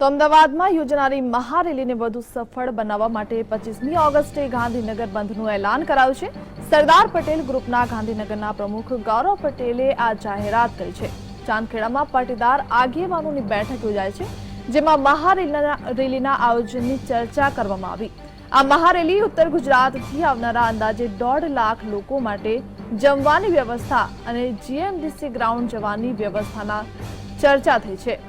તો અમદાવાદમાં યોજાનારી મહારેલીને વધુ સફળ બનાવવા માટે પચીસમી ઓગસ્ટે ગાંધીનગર બંધનું એલાન કરાયું છે. સરદાર પટેલ ગ્રુપના ગાંધીનગરના પ્રમુખ ગૌરવ પટેલે આ જાહેરાત કરી છે. ચાંદખેડામાં પાટીદાર આગેવાનોની બેઠક યોજાય છે, જેમાં મહારેલીના રેલીના આયોજનની ચર્ચા કરવામાં આવી. આ મહારેલી ઉત્તર ગુજરાતથી આવનારા અંદાજે દોઢ લાખ લોકો માટે જમવાની વ્યવસ્થા અને જીએમડીસી ગ્રાઉન્ડ જવાની વ્યવસ્થાના ચર્ચા થઈ છે.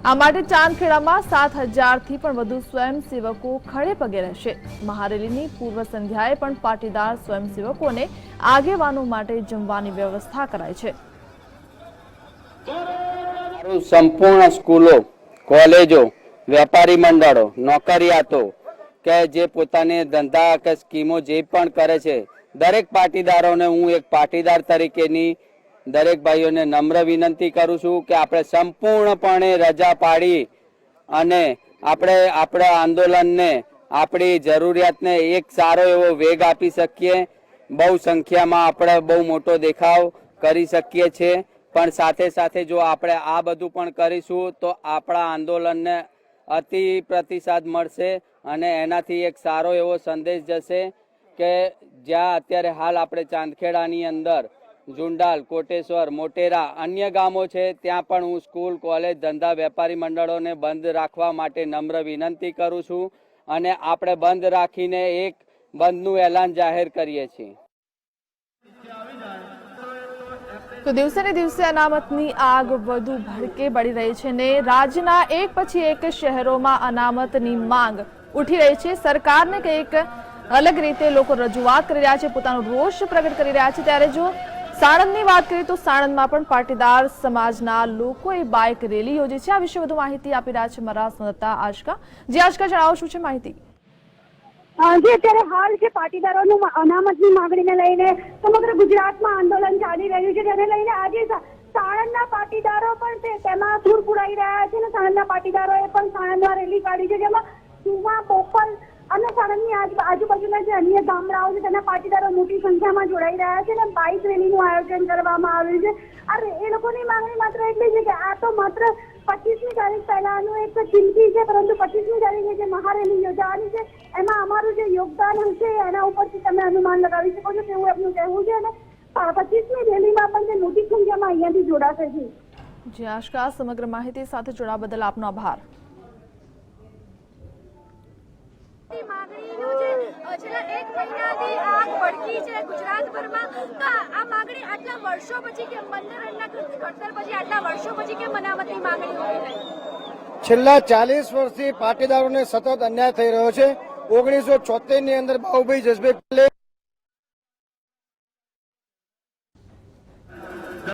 આ માટે ચાંદખેડામાં સાત હજારથી પણ વધુ સ્વયંસેવકો ખડે પગે રહેશે. મહારેલીની પૂર્વ સંધ્યાએ પણ પાટીદાર સ્વયંસેવકોને આગેવાનો માટે જમવાની વ્યવસ્થા કરાઈ છે. સંપૂર્ણ સ્કૂલો, કોલેજો, વેપારી મંડળો, નોકરિયાતો કે જે પોતાને ધંધા કે સ્કીમો જે પણ કરે છે, દરેક પાટીદારોને હું એક પાટીદાર તરીકેની દરેક ભાઈઓને નમ્ર વિનંતી કરું છું કે આપણે સંપૂર્ણપણે રજા પાડી અને આપણે આપણા આંદોલનને, આપણી જરૂરિયાતને એક સારો એવો વેગ આપી શકીએ. બહુ સંખ્યામાં આપણે બહુ મોટો દેખાવ કરી શકીએ છીએ. પણ સાથે સાથે જો આપણે આ બધું પણ કરીશું તો આપણા આંદોલનને અતિ પ્રતિસાદ મળશે અને એનાથી એક સારો એવો સંદેશ જશે કે જ્યાં અત્યારે હાલ આપણે ચાંદખેડાની અંદર ઝુંડાલ, કોટેશ્વર, મોટેરા અન્ય ગામો છે. ત્યાં પણ હું સ્કૂલ, કોલેજ, ધંધા, વેપારી મંડળોને બંધ રાખવા માટે નમ્ર વિનંતી કરું છું અને આપણે બંધ રાખીને એક બંધનું એલાન જાહેર કરીએ છીએ. તો દિવસે ને દિવસે અનામતની આગ વધુ ભડકે બળી રહી છે ને રાજ્યના એક પછી એક શહેરોમાં અનામતની માંગ ઉઠી રહી છે. સરકારને કંઈક અલગ રીતે લોકો રજૂઆત કરી રહ્યા છે, પોતાનો રોષ પ્રગટ કરી રહ્યા છે. ત્યારે જો સાણંદની વાત કરીએ તો સાણંદમાં પણ પાટીદાર સમાજના લોકોએ બાઇક રેલી યોજી છે. આ વિશે વધુ માહિતી આપી રહ્યા છે મારા સંવાદદાતા આશકા. જે આશકા, જણાવો શું છે માહિતી? જે, અત્યારે હાલ છે પાટીદારોનું અનામતની માંગણીને લઈને સમગ્ર ગુજરાતમાં આંદોલન ચાલી રહ્યું છે. તેને લઈને આજે સાણંદના પાટીદારો પણ તેમાં સૂર પુરાઈ રહ્યા છે અને સાણંદના પાટીદારોએ પણ સાણંદમાં રેલી કાઢી છે. જેમાં સુમા બોપલ અને સાણંદની આજુ- આજુબાજુના જે અન્ય ગામડાઓ છે, તેના પાટીદારો મોટી સંખ્યામાં જોડાઈ રહ્યા છે અને બાઇક રેલીનું આયોજન કરવામાં આવ્યું છે. અને એ લોકોની માંગણી માત્ર એટલી છે કે આ તો માત્ર પચીસમી તારીખ પહેલાનું એક ચિંતી છે, પરંતુ પચીસમી તારીખે જે મહારેલી યોજાવાની છે, એમાં અમારું જે યોગદાન હશે, એના ઉપરથી તમે અનુમાન લગાવી શકો છો, તેવું એમનું કહેવું છે અને પચીસમી રેલીમાં પણ જે મોટી સંખ્યામાં અહીંયાથી જોડાશે છે. જી, આશકા, સમગ્ર માહિતી સાથે જોડાવા બદલ આપનો આભારની માંગણીનું જે અ, છેલ્લા એક મહિનાથી છેલ્લા ચાલીસ વર્ષથી પાટીદારોને સતત અન્યાય થઈ રહ્યો છે. ઓગણીસો છોતેરની અંદર બાહુભાઈ જસભાઈ